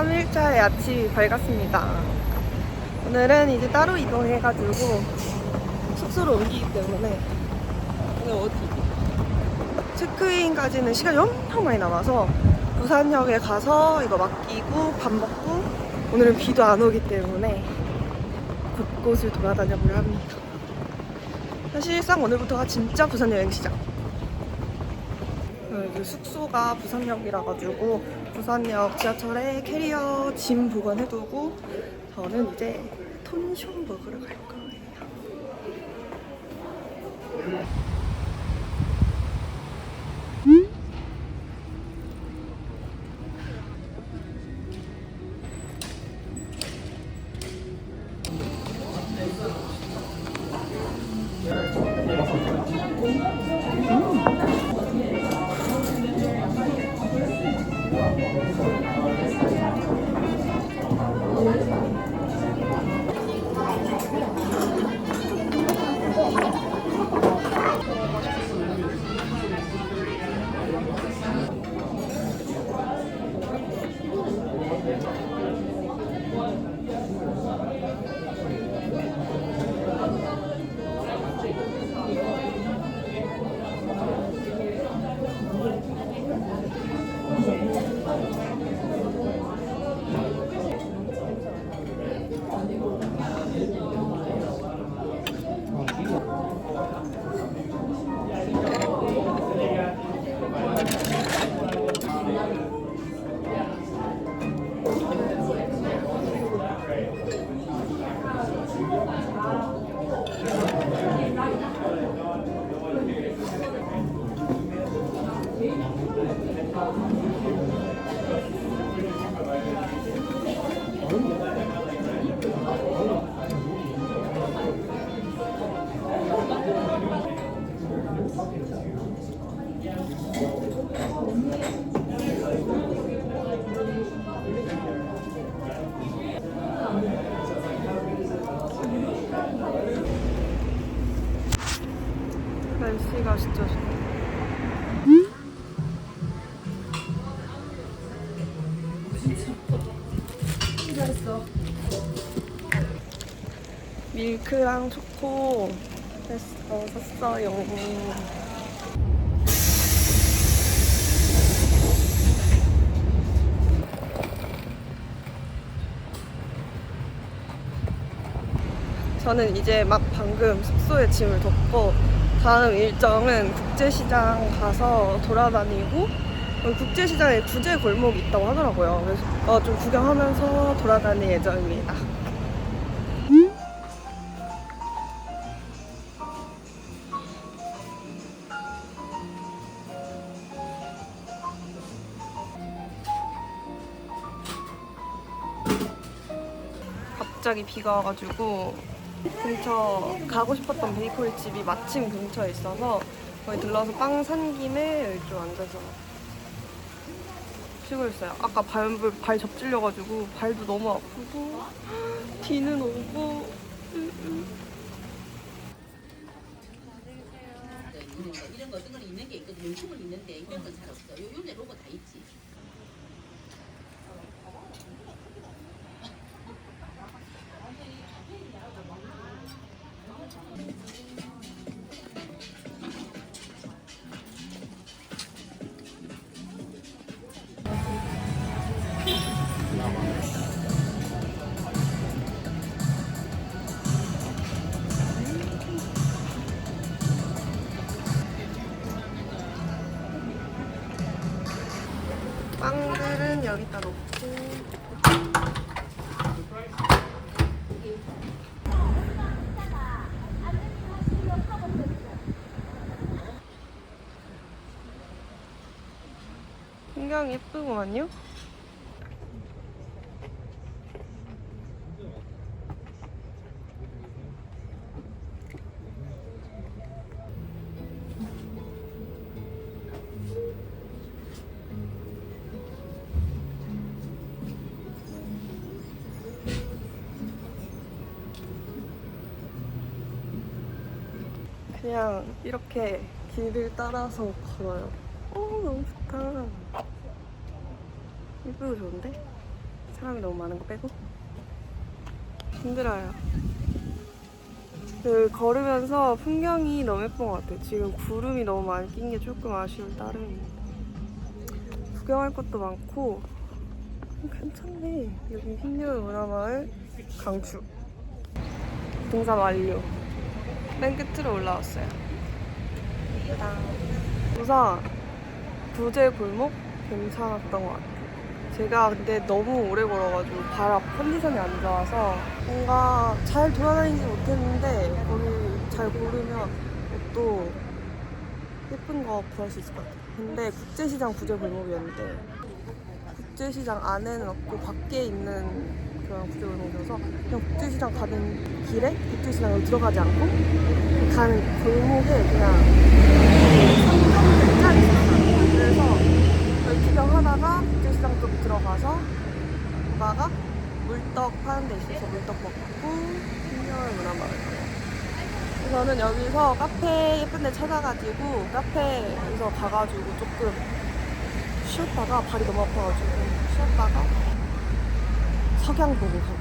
3일차의 아침이 밝았습니다. 오늘은 이제 따로 이동해가지고 숙소로 옮기기 때문에 오늘 어디? 체크인까지는 시간이 엄청 많이 남아서 부산역에 가서 이거 맡기고 밥 먹고 오늘은 비도 안 오기 때문에 곳곳을 돌아다녀 보려 합니다. 사실상 오늘부터가 진짜 부산 여행 시작. 어, 이제 숙소가 부산역이라 가지고 부산역 지하철에 캐리어 짐 보관해두고 저는 이제 톤쇼 먹으러 갈 거예요. 날씨가 진짜 좋다. 밀크랑 초코 했어, 샀어요. 저는 이제 막 방금 숙소에 짐을 뒀고 다음 일정은 국제시장 가서 돌아다니고 어, 국제시장에 구제 골목이 있다고 하더라고요. 그래서 어, 좀 구경하면서 돌아다닐 예정입니다. 갑자기 비가 와가지고 근처 가고 싶었던 베이커리 집이 마침 근처에 있어서 거기 들러서 빵 산 김에 여기 좀 앉아서 쉬고 있어요. 아까 발, 발 접질려가지고 발도 너무 아프고 비는 오고 이런 거 있는 게 있거든. 있는데 이런 건잘 없어. 요 요새 로고 여기다 놓고 풍경 예쁘구만요. 그냥 이렇게 길을 따라서 걸어요. 오, 너무 좋다. 이쁘고 좋은데? 사람이 너무 많은 거 빼고 힘들어요. 그 걸으면서 풍경이 너무 예쁜 것 같아요. 지금 구름이 너무 많이 낀 게 조금 아쉬울 따름입니다. 구경할 것도 많고 괜찮네. 여기 흰여울 문화마을 강추. 등산 완료. 맨 끝으로 올라왔어요. 우선 부제 골목 괜찮았던 것 같아요. 제가 근데 너무 오래 걸어가지고 발 앞 컨디션이 안 좋아서 뭔가 잘 돌아다니지 못했는데 거기 잘 고르면 또 예쁜 거 구할 수 있을 것 같아요. 근데 국제시장 부제 골목이었는데 국제시장 안에는 없고 밖에 있는 그런 부제 골목이어서 그냥 국제시장 가는 길에 국제시장으로 들어가지 않고 가는 골목에 그냥 상점들 쫙 있었어요. 그래서 구경하다가 국제시장 쪽 들어가서 보다가 물떡 파는 데 있어서 물떡 먹고 신겨울 문화마을 저는 여기서 카페 예쁜 데 찾아가지고 카페에서 가가지고 조금 쉬었다가 발이 너무 아파가지고 쉬었다가 석양 보고 가고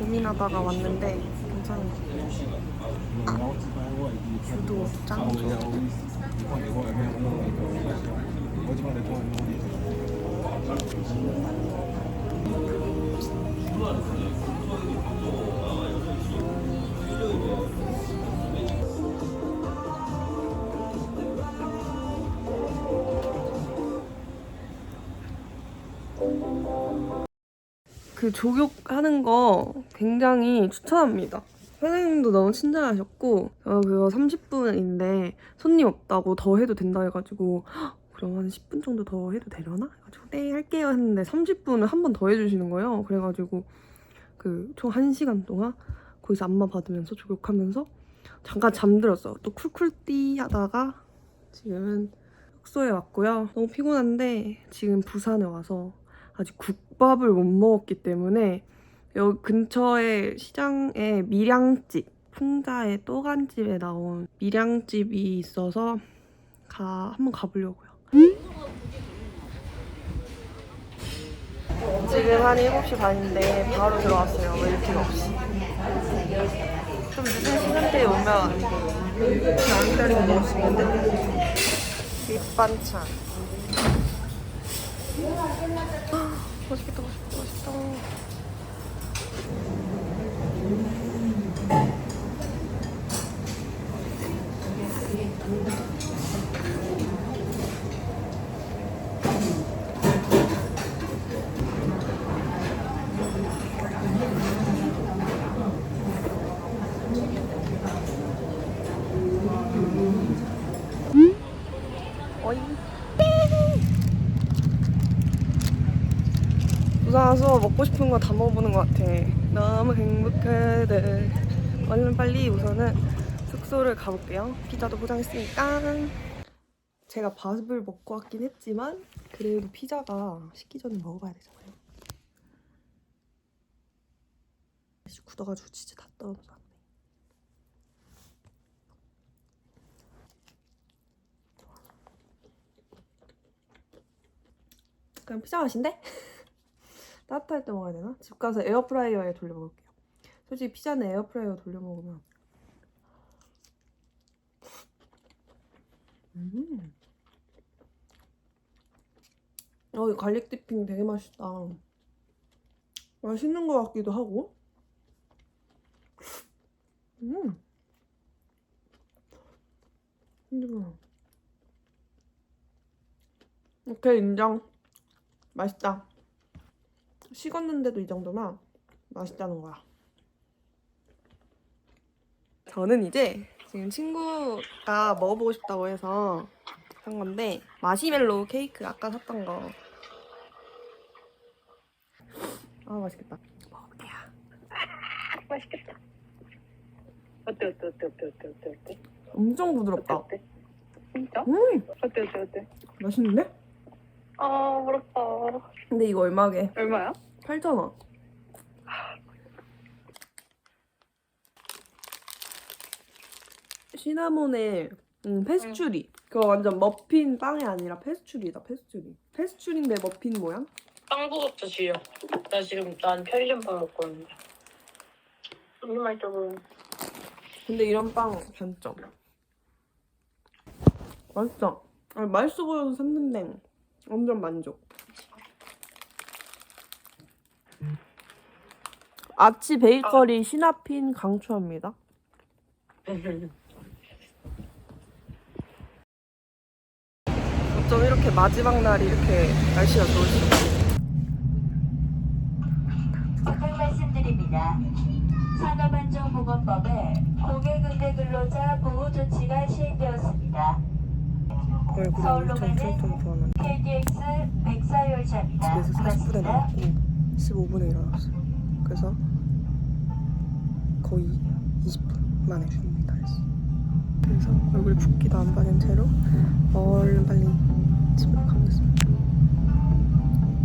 고민하다가 왔는데 괜찮은 것 같아요. 뷰도 짱 좋아. 그 조격하는 거 굉장히 추천합니다. 사장님도 너무 친절하셨고 어, 그거 30분인데 손님 없다고 더 해도 된다 해가지고 "헉, 그럼 한 10분 정도 더 해도 되려나? 해가지고 네 할게요 했는데 30분을 한 번 더 해주시는 거예요. 그래가지고 그 총 1시간 동안 거기서 안마 받으면서 조격하면서 잠깐 잠들었어요. 또 쿨쿨띠 하다가 지금은 숙소에 왔고요. 너무 피곤한데 지금 부산에 와서 아직 국밥을 못 먹었기 때문에 여기 근처에 시장에 밀양집 풍자의 또간집에 나온 밀양집이 있어서 가 한번 가보려고요. 지금 한 7시 반인데 바로 들어왔어요. 웨이팅 없이. 좀 늦은 시간대에 오면 안 기다리고 먹을 수 있는데 밑반찬 맛있겠다 맛있겠다 맛있다 어이 부산 와서 먹고 싶은 거 다 먹어보는 것 같아. 너무 행복해. 네. 얼른 빨리 우선은 숙소를 가볼게요. 피자도 포장했으니까. 제가 밥을 먹고 왔긴 했지만 그래도 피자가 식기 전에 먹어봐야 되잖아요. 굳어가지고 진짜 다 떨어졌네. 그냥 피자 맛인데? 따뜻할 때 먹어야 되나? 집 가서 에어프라이어에 돌려 먹을게요. 솔직히 피자는 에어프라이어 돌려 먹으면 음. 어, 이 갈릭 디핑 되게 맛있다. 맛있는 것 같기도 하고. 음. 힘들어. 오케이, 인정. 맛있다. 식었는데도 이 정도면 맛있다는 거야. 저는 이제 지금 친구가 먹어보고 싶다고 해서 산 건데 마시멜로우 케이크 아까 샀던 거. 아 맛있겠다. 먹어볼게요. 맛있겠다. 어때 어때 어때 어때 어때 어때 어때 엄청 부드럽다. 어때? 진짜? 음 어때 어때 어때? 맛있는데? 아 부럽다. 근데 이거 얼마게? 얼마야? 8,000원. 시나몬의 음, 페스츄리. 그거 완전 머핀 빵이 아니라 페스츄리다, 페스츄리. 페스츄리인데 머핀 모양? 없어 지효. 나 지금 난 편의점 빵 먹고 있는데. 너무 맛있어 보여. 근데 이런 빵 단점. 맛있어. 아니, 맛있어 보여서 샀는데 완전 만족. 아치 베이커리 시나핀 강추합니다. 어쩜 이렇게 마지막 날이 이렇게 날씨가 좋으시죠? 부탁 말씀드립니다. 산업안전보건법에 고객 응대 근로자 보호 조치가 시행되었습니다. 얼굴이 엄청 퉁퉁 부어놨네. KDX 104열차입니다. 집에서 40분에 나왔고 15분에 일어났어요. 그래서 거의 20분 만에 준비 다 했어. 그래서 얼굴 붓기도 안 빠진 채로 얼른 빨리 집에 가겠습니다.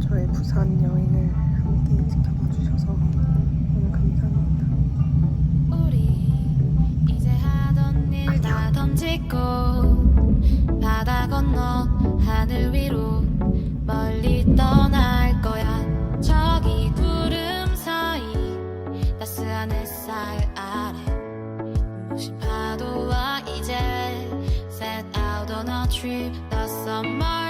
저의 부산 여행을 함께 지켜봐 주셔서 너무 감사합니다. 우리 이제 하던 일 다 던지고 건너 하늘 위로 멀리 떠날 거야. 저기 구름 사이 따스한 햇살 아래 무심 파도와 이제 set out on a trip. The summer's